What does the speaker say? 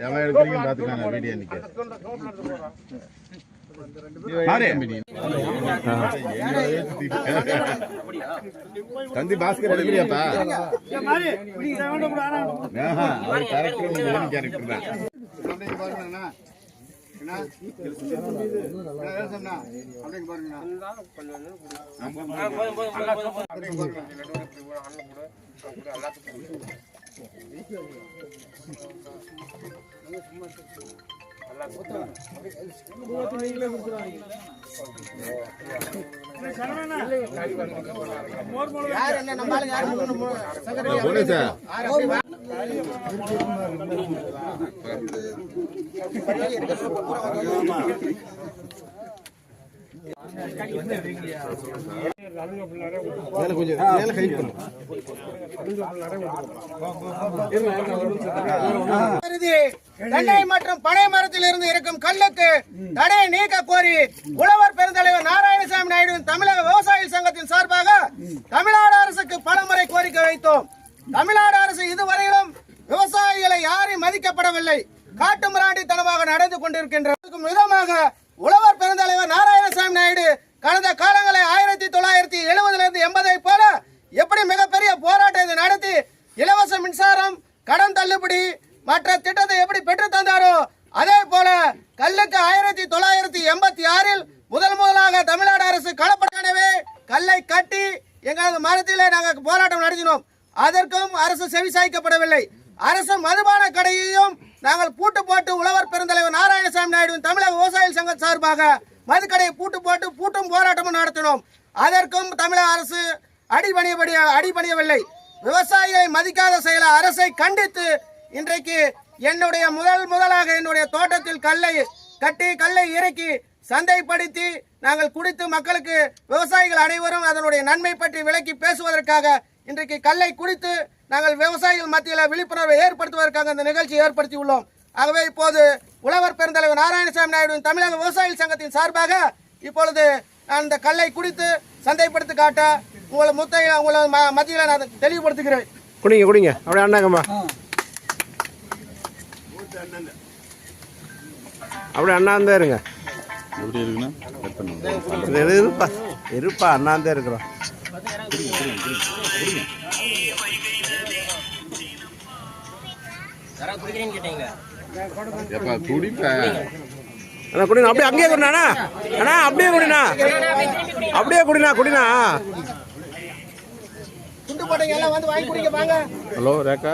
எவ்வளோ எடுக்கிறீங்கன்னு பார்த்துக்கலாம் வீடியோ தந்தி பாஸ்கர் எடுக்கிறியாப்பா ஆஹா, அவர் பாருங்க வில்லன் character கூட எல்லாத்துக்கும் கருதி தென்னை மற்றும் பனை மரத்தில் இருந்து இருக்கும் கல்லுக்கு தடையை நீக்க கோரி உழவர் பெருந்தலைவர் நாராயணசாமி நாயுடுவின் தமிழக விவசாயிகள் சங்கத்தின் சார்பாக தமிழ்நாடு அரசுக்கு பலமுறை கோரிக்கை வைத்தோம். தமிழ்நாடு அரசு இதுவரையிலும் விவசாயிகளை யாரையும் மதிக்கப்படவில்லை. காட்டு மிராண்டித்தனமாக நடந்து கொண்டிருக்கின்ற விதமாக உழவர் பெருந்தலைவர் நாராயணசாமி நாயுடு கடந்த காலங்களை ஆயிரத்தி தொள்ளாயிரத்தி எழுபதுலேருந்து எண்பதை போல எப்படி மிகப்பெரிய போராட்டத்தை நடத்தி இலவச மின்சாரம் கடன் தள்ளுபடி மற்ற திட்டத்தை எப்படி பெற்று தந்தாரோ அதே போல கல்லுக்கு ஆயிரத்தி தொள்ளாயிரத்தி எண்பத்தி ஆறில் முதல் முதலாக தமிழ்நாடு அரசு களப்பட்டனவே கல்லை கட்டி எங்களது மரத்திலே நாங்கள் போராட்டம் நடத்தினோம். அதற்கும் அரசு செவிசாய்க்கப்படவில்லை. அரசு மதுபான கடையையும் நாங்கள் பூட்டு போட்டு உழவர் பெருந்தலைவர் நாராயணசாமி நாயுடுவின் தமிழக விவசாயிகள் சங்கம் சார்பாக மதுக்கடையை பூட்டு போட்டு பூட்டும் போராட்டமும் நடத்தினோம். அதற்கும் தமிழக அரசு அடிபணியபடி அடிபணியவில்லை விவசாயிகளை மதிக்காத செயல அரசை கண்டித்து இன்றைக்கு என்னுடைய முதல் முதலாக என்னுடைய தோட்டத்தில் கல்லை கட்டி கல்லை இறக்கி சந்தைப்படுத்தி நாங்கள் குடித்து மக்களுக்கு விவசாயிகள் அனைவரும் அதனுடைய நன்மை பற்றி விளக்கி பேசுவதற்காக இன்றைக்கு கல்லை குடித்து நாங்கள் விவசாயிகள் மத்தியில் விழிப்புணர்வை ஏற்படுத்துவதற்காக இந்த நிகழ்ச்சியை ஏற்படுத்தி உள்ளோம். ஆகவே இப்போது உழவர் பெருந்தலைவர் நாராயணசாமி நாயுடுவின் தமிழக விவசாயிகள் சங்கத்தின் சார்பாக இப்பொழுது நான் இந்த கல்லை குடித்து சந்தைப்படுத்தி காட்ட உங்களை முத்தைய உங்களை ம- மத்தியில் நான் தெளிவுபடுத்துகிறேன். குடிங்க குடிங்க. அப்படியே அண்ணாங்கம்மா. அப்படியே அண்ணாந்தே இருங்க. எப்படி இருக்குன்னா இருப்பா அண்ணாந்தே இருக்கிறோம். அண்ணா குடிண்ணா அப்படியே அங்கேயே குடிண்ணா அண்ணா. அண்ணா அப்படியே குடிண்ணா. அப்படியே குடிண்ணா குடிண்ணா. துண்டு போட்டவங்க எல்லாம் வந்து வாங்கி குடிக்க வாங்க. ஹலோ ரேக்கா